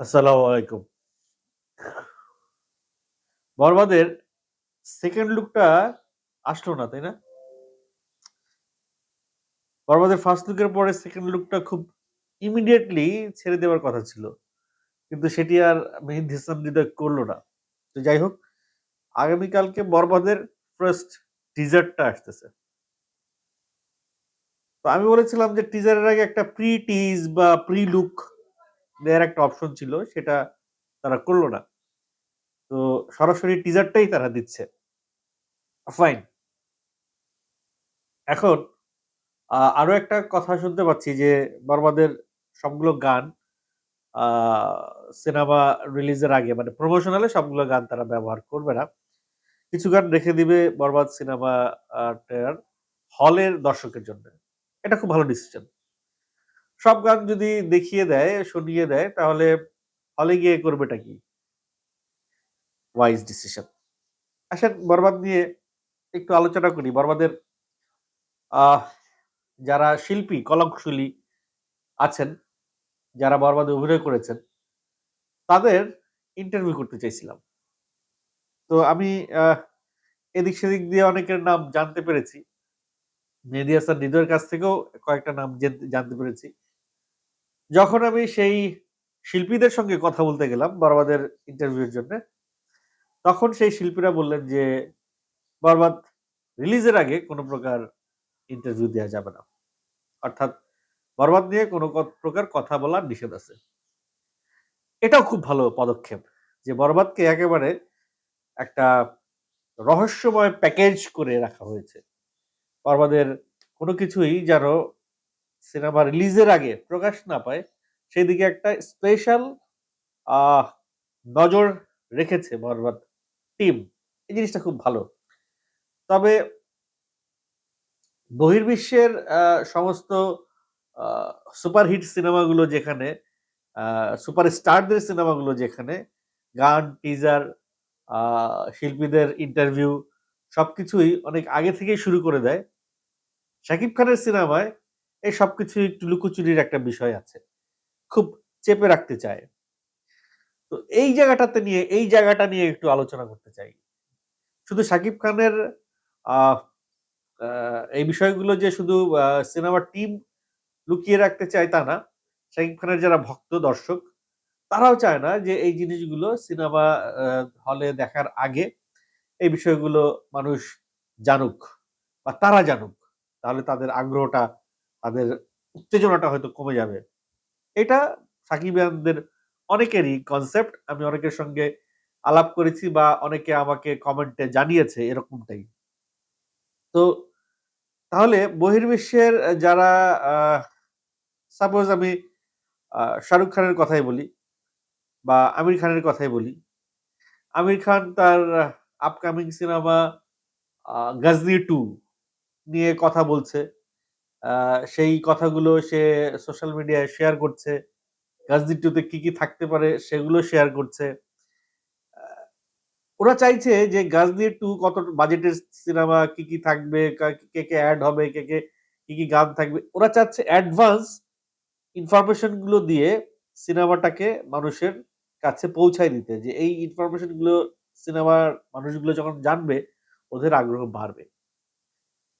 আসসালামু আলাইকুম। বরবাদের সেকেন্ড লুকটা আসলো না, তাই না? বরবাদের ফার্স্ট লুকের পরে সেকেন্ড লুকটা খুব ইমিডিয়েটলি ছেড়ে দেওয়ার কথা ছিল। কিন্তু সেটি আর মেহেদী হাসান হৃদয় করল না। তো যাই হোক, আগামীকালকে বরবাদের ফার্স্ট টিজারটা আসতেছে। তো আমি বলেছিলাম যে টিজারের আগে একটা প্রি টিজ বা প্রি লুক দেয়ার একটা অপশন ছিল, সেটা তারা করল না। তো সরাসরি টিজারটাই তারা দিচ্ছে। ফাইন। এখন আরও একটা কথা শুনতে পাচ্ছি যে বরবাদের সবগুলো গান সিনেমা রিলিজের আগে মানে প্রমোশনালে সবগুলো গান তারা ব্যবহার করবে না। কিছু গান রেখে দিবে বরবাদ সিনেমা হলের দর্শকের জন্য। এটা খুব ভালো ডিসিশন। সব গান যদি দেখিয়ে দেয়, শুনিয়ে দেয় তাহলে হলে গিয়ে করবেটা কি? Wise decision. আসেন বরবাদ নিয়ে একটু আলোচনা করি। বরবাদের যারা শিল্পী, কলাকুশলী আছেন, যারা বরবাদে অভিনয় করেছেন, তাদের ইন্টারভিউ করতে চাইছিলাম। তো আমি এদিক সেদিক দিয়ে অনেকের নাম জানতে পেরেছি। মেহেদী হাসান হৃদয়ের কাছ থেকেও কয়েকটা নাম জানতে পেরেছি। যখন আমি সেই শিল্পীদের সঙ্গে কথা বলতে গেলাম বরবাদের ইন্টারভিউর জন্যে, তখন সেই শিল্পীরা বললেন যে, "বরবাদ রিলিজের আগে কোনো প্রকার ইন্টারভিউ দেওয়া যাবে না।" অর্থাৎ বরবাদ নিয়ে কোনো প্রকার কথা বলার নিষেধ আছে। এটাও খুব ভালো পদক্ষেপ। যে বরবাদকে একেবারে একটা রহস্যময় প্যাকেজ করে রাখা হয়েছে। বরবাদের কোনো কিছুই যেন সিনেমা রিলিজের আগে প্রকাশ না পায়, সেদিকে একটা স্পেশাল নজর রেখেছে বরবাদ টিম। এই জিনিসটা খুব ভালো। তবে বহির্বিশ্বের সমস্ত সুপারহিট সিনেমাগুলো যেখানে আ সুপারস্টারদের সিনেমাগুলো যেখানে গান, টিজার, শিল্পীদের ইন্টারভিউ সবকিছুই অনেক আগে থেকেই শুরু করে দেয়। শাকিব খানের সিনেমায় এই সবকিছুই একটু লুকোচুরির একটা বিষয় আছে। খুব চেপে রাখতে চায়। তো এই জায়গাটাতে নিয়ে এই জায়গাটা নিয়ে একটু আলোচনা করতে চাই। শুধু শাকিব খানের এই বিষয়গুলো যে শুধু সিনেমার টিম লুকিয়ে রাখতে চায় তা না। শাকিব খানের যারা ভক্ত দর্শক, তারাও চায় না যে এই জিনিসগুলো সিনেমা হলে দেখার আগে এই বিষয়গুলো মানুষ জানুক বা তারা জানুক। তাহলে তাদের আগ্রহটা, তাদের উত্তেজনাটা হয়তো কমে যাবে। এটা সাকিবিয়ানদের অনেকেরই কনসেপ্ট। আমি অনেকের সঙ্গে আলাপ করেছি বা অনেকে আমাকে কমেন্টে জানিয়েছে এরকমটাই। তো তাহলে বহির্বিশ্বের যারা সাপোজ আমি শাহরুখ খানের কথাই বলি বা আমির খানের কথাই বলি। আমির খান তার আপকামিং সিনেমা 'গজনী 2' নিয়ে কথা বলছে। আ সেই কথাগুলো সে সোশ্যাল মিডিয়ায় শেয়ার করছে। 'গজনী 2' তে কি, কি থাকতে পারে সেগুলো শেয়ার করছে। আ ওরা চাইছে যে 'গজনী 2' কত বাজেটের সিনেমা, কি, কি থাকবে, কা কে, কে অ্যাড হবে, কে, কে কি, কি গান থাকবে। ওরা চাচ্ছে অ্যাডভান্স ইনফরমেশনগুলো দিয়ে সিনেমাটাকে মানুষের কাছে পৌঁছায় দিতে। যে এই ইনফরমেশনগুলো সিনেমার মানুষগুলো যখন জানবে, ওদের আগ্রহ বাড়বে।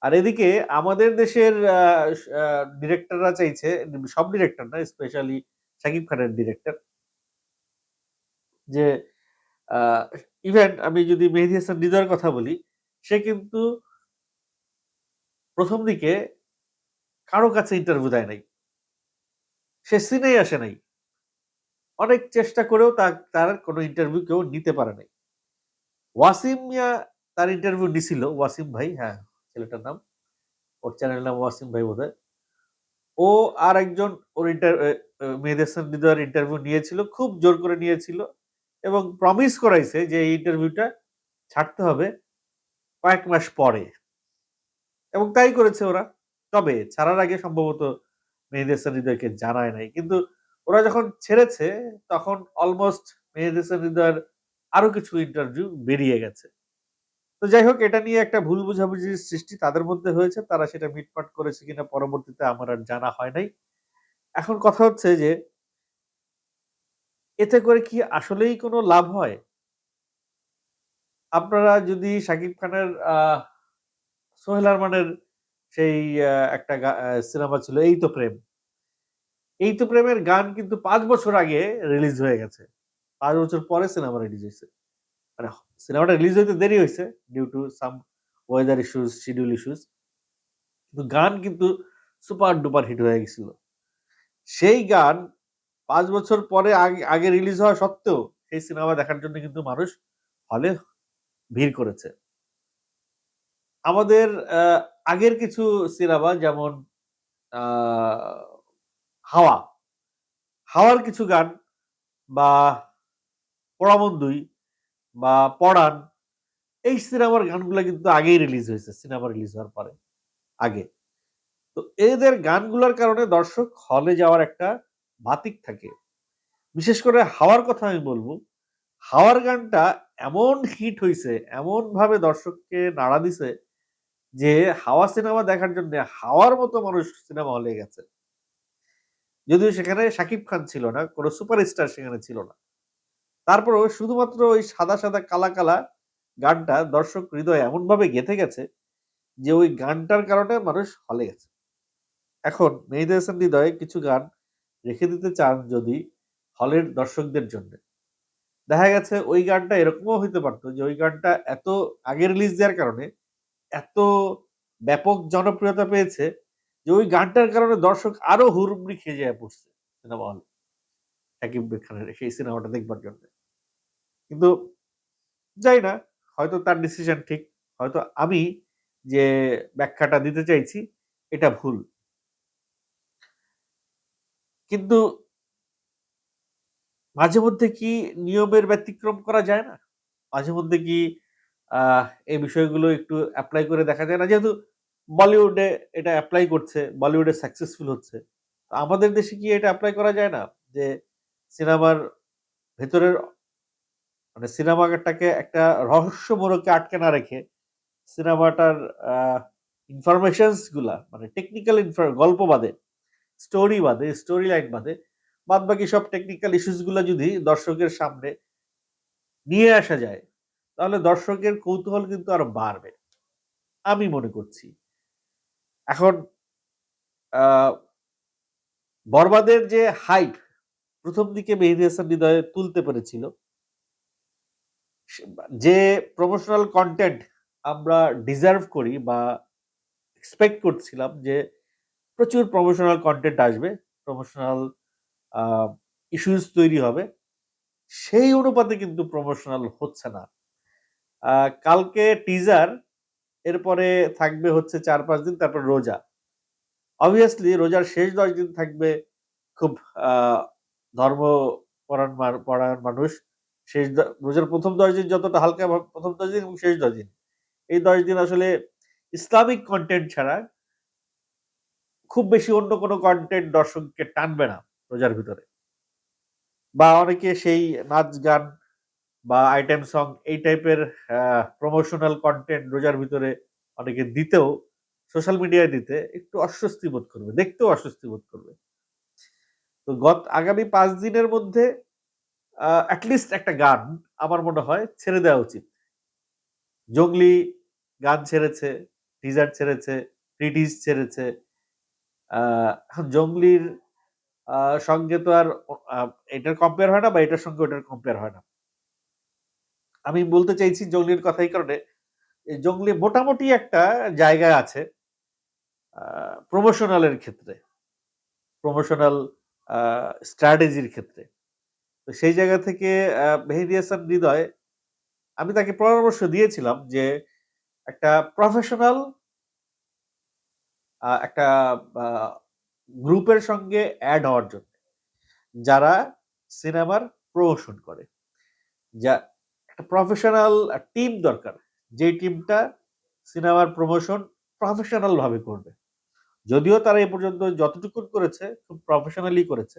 আর এদিকে আমাদের দেশের ডিরেক্টররা চাইছে, সব ডিরেক্টর না স্পেশালি শাকিব খানের ডিরেক্টর যে ইভেন আমি যদি মেহেদি হাসান হৃদয়ের কথা বলি, সে কিন্তু ১ম দিকে কারও কাছে ইন্টারভিউ দেয় নাই। সে সিনেই আসে নাই। অনেক চেষ্টা করেও তার কোনো ইন্টারভিউ কেউ নিতে পারে নাই। ওয়াসিম তার ইন্টারভিউ নিছিল। ওয়াসিম ভাই, হ্যাঁ, ছেলেটার নাম। ওর চ্যানেলের নাম ওয়াসিম ভাই বোধহয়। ও আরেকজন ওর ইন্টার হাসান হৃদয়ের ইন্টারভিউ নিয়েছিল। খুব জোর করে নিয়েছিল এবং প্রমিস করাইছে যে এই ইন্টারভিউটা ছাড়তে হবে কয়েক মাস পরে। এবং তাই করেছে ওরা। তবে ছাড়ার আগে সম্ভবত মেহেদী হাসান হৃদয়কে জানায় নাই। কিন্তু ওরা যখন ছেড়েছে, তখন অলমোস্ট মেহেদী হাসান হৃদয়ের আরও কিছু ইন্টারভিউ বেরিয়ে গেছে। তো যাই হোক, এটা নিয়ে একটা ভুল বোঝাবুঝির সৃষ্টি তাদের মধ্যে হয়েছে। তারা সেটা মিটমাট করেছে কিনা পরবর্তীতে আমার আর জানা হয় নাই। এখন কথা হচ্ছে যে, এতে করে কি আসলেই কোনো লাভ হয়? আপনারা যদি শাকিব খানের সোহেল আরমানের সেই একটা সিনেমা ছিল 'এই তো প্রেম'। 'এই তো প্রেমের' গান কিন্তু পাঁচ বছর আগে রিলিজ হয়ে গেছে। পাঁচ বছর পরে সিনেমা রিলিজ হইছে। মানে সিনেমাটা রিলিজ হইতে দেরি হয়েছে due to some weather issues, schedule issues. কিন্তু গান কিন্তু সুপার ডুপার হিট হয়ে গেছিল। সেই গান পাঁচ বছর পরে আগে রিলিজ হওয়া সত্ত্বেও সেই সিনেমা দেখার জন্য কিন্তু মানুষ হলে ভিড় করেছে। আমাদের আগের কিছু সিনেমা যেমন 'হাওয়া'। 'হাওয়ার' কিছু গান বা 'পোড়ামন দুই' বা পড়ান এই সিনেমার গানগুলো কিন্তু আগেই রিলিজ হয়েছে সিনেমা রিলিজ হওয়ার পরে, আগে। তো এদের গানগুলার কারণে দর্শক হলে যাওয়ার একটা বাতিক থাকে। বিশেষ করে 'হাওয়ার' কথা আমি বলব 'হাওয়ার' গানটা এমন হিট হইছে, এমনভাবে দর্শককে নাড়া দিছে যে 'হাওয়া' সিনেমা দেখার জন্যে 'হাওয়ার' মতো মানুষ সিনেমা হলে গেছে। যদিও সেখানে শাকিব খান ছিল না, কোন সুপারস্টার সেখানে ছিল না। তারপরেও শুধুমাত্র ওই সাদা, সাদা, কালা, কালা গানটা দর্শক হৃদয়ে এমনভাবে গেঁথে গেছে যে ওই গানটার কারণে মানুষ হলে গেছে। এখন মেহেদী হাসান হৃদয়ে কিছু গান রেখে দিতে চান যদি হলের দর্শকদের জন্যে। দেখা গেছে ওই গানটা এরকমও হইতে পারত যে ওই গানটা এত আগে রিলিজ দেওয়ার কারণে এত ব্যাপক জনপ্রিয়তা পেয়েছে যে ওই গানটার কারণে দর্শক আরও হুড়মুড়ি খেয়ে যাইয়া পড়ছে সিনেমা হলে। খানের সেই সিনেমাটা দেখবার জন্যে। কিন্তু জানি না হয়তো তার ডিসিশন ঠিক। হয়তো আমি যে ব্যাখ্যাটা দিতে চাইছি এটা ভুল। কিন্তু মাঝে মধ্যে কি নিয়মের ব্যতিক্রম করা যায় না? মাঝে মধ্যে কি এই বিষয়গুলো একটু অ্যাপ্লাই করে দেখা যায় না? যেহেতু বলিউডে এটা অ্যাপ্লাই করছে, বলিউডে সাকসেসফুল হচ্ছে। আমাদের দেশে কি এটা অ্যাপ্লাই করা যায় না? যে সিনেমার ভেতরের মানে সিনেমাটাকে একটা রহস্য মোড়কে আটকে না রেখে সিনেমাটার আ ইনফরমেশনসগুলা মানে টেকনিক্যাল গল্প বাদে, স্টোরি বাদে, স্টোরি লাইন বাদে বাদবাকি সব টেকনিক্যাল ইস্যুসগুলা যদি দর্শকের সামনে নিয়ে আসা যায়, তাহলে দর্শকের কৌতূহল কিন্তু আরও বাড়বে। আমি মনে করছি। এখন 'বরবাদের' যে হাইপ প্রথম দিকে মেহেদী হাসান হৃদয়ে তুলতে পেরেছিল যে প্রমোশনাল কন্টেন্ট আমরা ডিজার্ভ করি বা এক্সপেক্ট করছিলাম যে প্রচুর প্রমোশনাল কন্টেন্ট আসবে, প্রমোশনাল ইস্যুস তৈরি হবে। সেই অনুপাতে কিন্তু প্রমোশনাল হচ্ছে না। কালকে টিজার, এরপরে থাকবে হচ্ছে ৪-৫ দিন তারপর রোজা। অবভিয়াসলি রোজার শেষ ১০ দিন থাকবে খুব আ ধর্মপরায়ণ মা পরায়ণ মানুষ। শেষ রোজার ১ম ১০ দিন যতটা হালকা ১ম ১০ দিন এবং শেষ ১০ দিন। এই ১০ দিন আসলে ইসলামিক কন্টেন্ট ছাড়া খুব বেশি অন্য কোনো কন্টেন্ট দর্শককে টানবে না রোজার ভিতরে। বা অনেকে সেই নাচ গান বা আইটেম সং এই টাইপের প্রমোশনাল কন্টেন্ট রোজার ভিতরে অনেকে দিতেও সোশ্যাল মিডিয়ায় দিতে একটু অস্বস্তি বোধ করবে। দেখতেও অস্বস্তি বোধ করবে। তো গত আগামী পাঁচ দিনের মধ্যে আ এট লিস্ট একটা গান আমার মনে হয় ছেড়ে দেওয়া উচিত। 'জঙ্গলি' গান ছেড়েছে, টিজার ছেড়েছে, ক্রিটিস ছেড়েছে। 'জঙ্গলির' সঙ্গে তো আর এটার কম্পেয়ার হয় না বা এটার সঙ্গে ওটার কম্পেয়ার হয় না। আমি বলতে চাইছি 'জঙ্গলির' কথাই কারণে, 'জঙ্গলি' মোটামুটি একটা জায়গায় আছে। প্রমোশনালের ক্ষেত্রে। প্রমোশনাল স্ট্র্যাটেজির ক্ষেত্রে। তো সেই জায়গা থেকে মেহেদী হাসান হৃদয়, আমি তাকে পরামর্শ দিয়েছিলাম যে একটা প্রফেশনাল একটা গ্রুপের সঙ্গে এড হওয়ার জন্য। যারা সিনেমার প্রমোশন করে। যা, একটা প্রফেশনাল টিম দরকার। যেই টিমটা সিনেমার প্রমোশন প্রফেশনাল ভাবে করবে। যদিও তারা এ পর্যন্ত যতটুকুন করেছে, খুব প্রফেশনালি করেছে।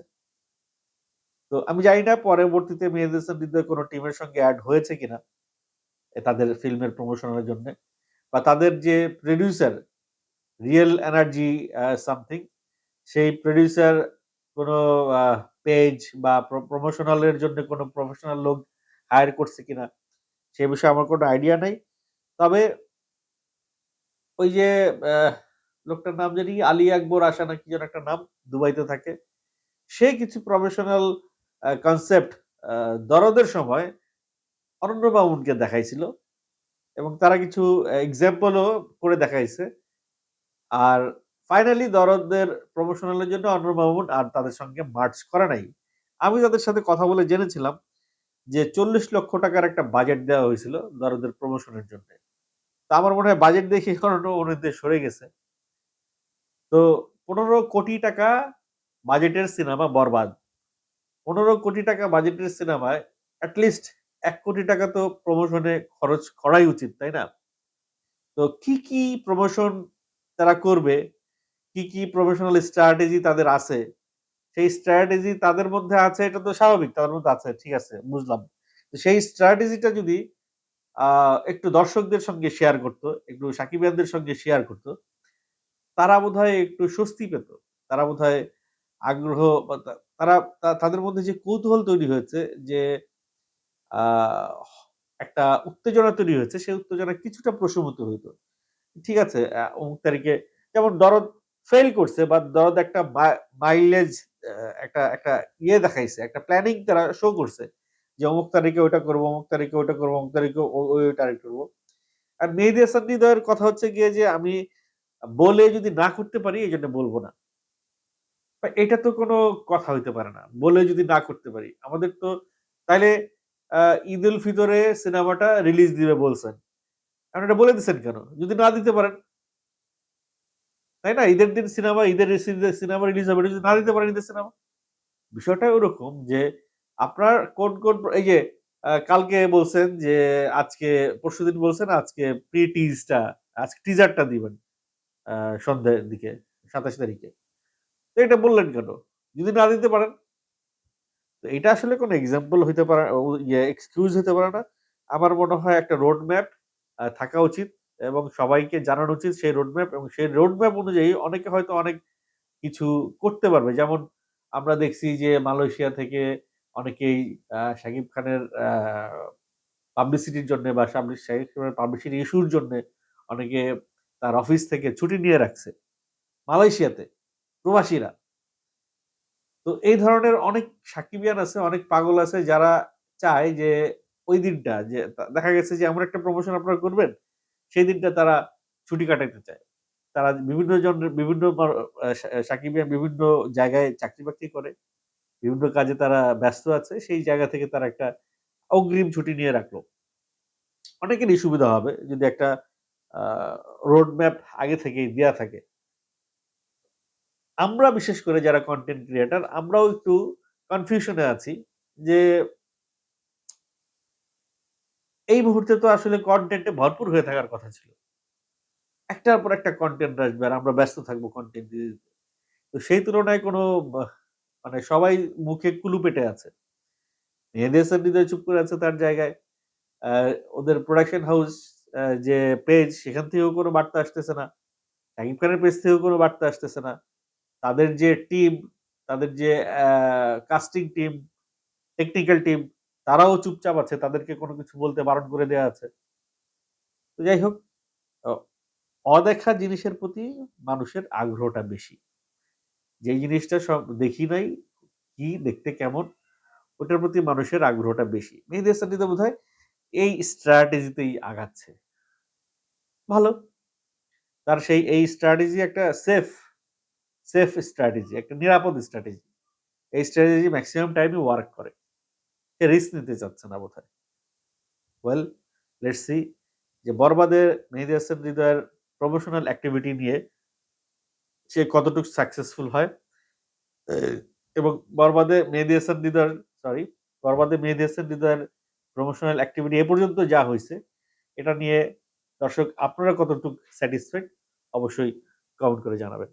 তো আমি জানি না পরবর্তীতে মেহেদী হাসান হৃদয় কোন টিমের সঙ্গে অ্যাড হয়েছে কিনা? তাদের ফিল্মের প্রমোশনের জন্যে। বা তাদের যে প্রোডিউসার রিয়েল এনার্জি সামথিং সেই প্রোডিউসার কোন পেজ বা প্রমোশনাল এর জন্য কোনো প্রফেশনাল লোক হায়ার করছে কিনা, সে বিষয়ে আমার কোনো আইডিয়া নাই তবে ওই যে লোকটার নাম জানি আলী আকবর আশা না কি যেন একটা নাম দুবাইতে থাকে, সে কিছু প্রফেশনাল কনসেপ্ট দরদের সময় অনন্য মামুনকে দেখাইছিল এবং তারা কিছু এক্সাম্পলও করে দেখাইছে। আর ফাইনালি দরদের প্রমোশনালের জন্য অনন্য আর তাদের সঙ্গে মার্চ করে নাই। আমি তাদের সাথে কথা বলে জেনেছিলাম যে চল্লিশ লক্ষ টাকার একটা বাজেট দেওয়া হয়েছিল দরদের প্রমোশনের জন্য। তা আমার মনে হয় বাজেট দেখে এখন অনুরোধে সরে গেছে। তো পনেরো কোটি টাকা বাজেটের সিনেমা বরবাদ। পনেরো কোটি টাকা বাজেটের সিনেমায় অ্যাটলিস্ট এক কোটি টাকা তো প্রমোশনে খরচ করাই উচিত, তাই না? তো কি কি প্রমোশন তারা করবে? কি কি প্রফেশনাল স্ট্র্যাটেজি তাদের আছে? সেই স্ট্র্যাটেজি তাদের মধ্যে আছে, এটা তো স্বাভাবিক, তাদের মধ্যে আছে, ঠিক আছে, বুঝলাম। সেই স্ট্র্যাটেজিটা যদি একটু দর্শকদের সঙ্গে শেয়ার করতো, একটু সাকিবিয়ানদের সঙ্গে শেয়ার করতো, তারা বোধহয় একটু স্বস্তি পেত। তারা বোধহয় আগ্রহ তারা তাদের মধ্যে যে কৌতূহল তৈরি হয়েছে, যে একটা উত্তেজনা তৈরি হয়েছে, সেই উত্তেজনা কিছুটা প্রশমিত হইতো ঠিক আছে অমুক তারিখে যেমন দরদ ফেল করছে বা দরদ একটা মাইলেজ একটা একটা ইয়ে দেখাইছে, একটা প্ল্যানিং তারা শো করছে, যে অমুক তারিখে ওইটা করব, অমুক তারিখে ওইটা করব, অমুক তারিখে ওই তারিখ করব। আর মেহেদি হাসান হৃদয়ের কথা হচ্ছে গিয়ে যে, আমি বলে যদি না করতে পারি, এই জন্য বলব না। এটা তো কোনো কথা হইতে পারে না, বলে যদি না করতে পারি। আমাদের তো তাইলে ঈদ উল ফিতরে সিনেমাটা রিলিজ দিবে বলছেন। আপনি এটা বলে দিচ্ছেন কেন? যদি না দিতে পারেন। তাই না? ঈদের দিন সিনেমা, ঈদের সিনেমা রিলিজ হবে যদি না দিতে পারেন ঈদের সিনেমা। বিষয়টা ওরকম যে, আপনার কোন কোন এই যে কালকে বলছেন যে, আজকে পরশুদিন বলছেন, আজকে প্রি টিজটা আজকে টিজারটা দিবেন সন্ধ্যার দিকে, সাতাশ তারিখে। তো এটা বললেন কেন? যদি না দিতে পারেন। তো এটা আসলে কোনো এক্সাম্পল হইতে পারে ইয়ে এক্সকিউজ হতে পারে না। আমার মনে হয় একটা রোড ম্যাপ থাকা উচিত এবং সবাইকে জানানো উচিত সেই রোড ম্যাপ এবং সেই রোড ম্যাপ অনুযায়ী অনেকে হয়তো অনেক কিছু করতে পারবে। যেমন আমরা দেখছি যে মালয়েশিয়া থেকে অনেকেই শাকিব খানের পাবলিসিটির জন্য বা শাকিব খানের পাবলিসিটি ইস্যুর জন্য অনেকে তার অফিস থেকে ছুটি নিয়ে রাখছে। মালয়েশিয়াতে প্রবাসীরা। তো এই ধরনের অনেক সাকিবিয়ান আছে, অনেক পাগল আছে যারা চায় যে ওই দিনটা যে দেখা গেছে যে এমন একটা প্রমোশন আপনারা করবেন, সেই দিনটা তারা ছুটি কাটাতে চায়। তারা বিভিন্ন জনের বিভিন্ন সাকিবিয়ান বিভিন্ন জায়গায় চাকরি বাকরি করে, বিভিন্ন কাজে তারা ব্যস্ত আছে, সেই জায়গা থেকে তারা একটা অগ্রিম ছুটি নিয়ে রাখল। অনেকেরই সুবিধা হবে যদি একটা রোড ম্যাপ আগে থেকে দেওয়া থাকে। আমরা বিশেষ করে যারা কন্টেন্ট ক্রিয়েটার আমরাও একটু কনফিউশনে আছি যে এই মুহূর্তে তো আসলে কন্টেন্টে ভরপুর হয়ে থাকার কথা ছিল। একটার পর একটা কন্টেন্ট আসবে আর আমরা ব্যস্ত থাকব কন্টেন্ট দিতে। তো সেই তুলনায় কোনো মানে সবাই মুখে কুলু পেটে আছে। মেহেদি হাসান হৃদয় চুপ করে আছে তার জায়গায়। ওদের প্রোডাকশন হাউস যে পেজ সেখান থেকেও কোনো বার্তা আসতেছে না। শাকিব খানের পেজ থেকেও কোনো বার্তা আসতেছে না। তাদের যে টিম তাদের যে কাস্টিং টিম টেকনিক্যাল টিম তারাও চুপচাপ আছে, তাদেরকে কোনো কিছু বলতে বারণ করে দেওয়া আছে। তো যাই হোক অদেখা জিনিসের প্রতি মানুষের আগ্রহটা বেশি। যে জিনিসটা সব দেখি নাই, কি দেখতে কেমন, ওটার প্রতি মানুষের আগ্রহটা বেশি। মেহেদি হাসানিতে বোধ হয় এই স্ট্র্যাটেজিতেই আগাচ্ছে। ভালো। তার সেই, এই স্ট্র্যাটেজি একটা সেফ সেফ স্ট্র্যাটেজি একটা নিরাপদ স্ট্র্যাটেজি এই স্ট্র্যাটেজি ম্যাক্সিমাম টাইমে ওয়ার্ক করে। সে রিস্ক নিতে চাচ্ছে না বোধ হয় ওয়েল লেটস সি যে বরবাদের মেহেদি হাসান হৃদয়ের প্রমোশনাল অ্যাক্টিভিটি নিয়ে সে কতটুকু সাকসেসফুল হয়। এবং বরবাদে মেহেদি হাসান হৃদয়ের সরি বরবাদে মেহেদি হাসান হৃদয়ের প্রমোশনাল অ্যাক্টিভিটি এ পর্যন্ত যা হয়েছে, এটা নিয়ে দর্শক আপনারা কতটুকু স্যাটিসফাইড অবশ্যই কমেন্ট করে জানাবেন।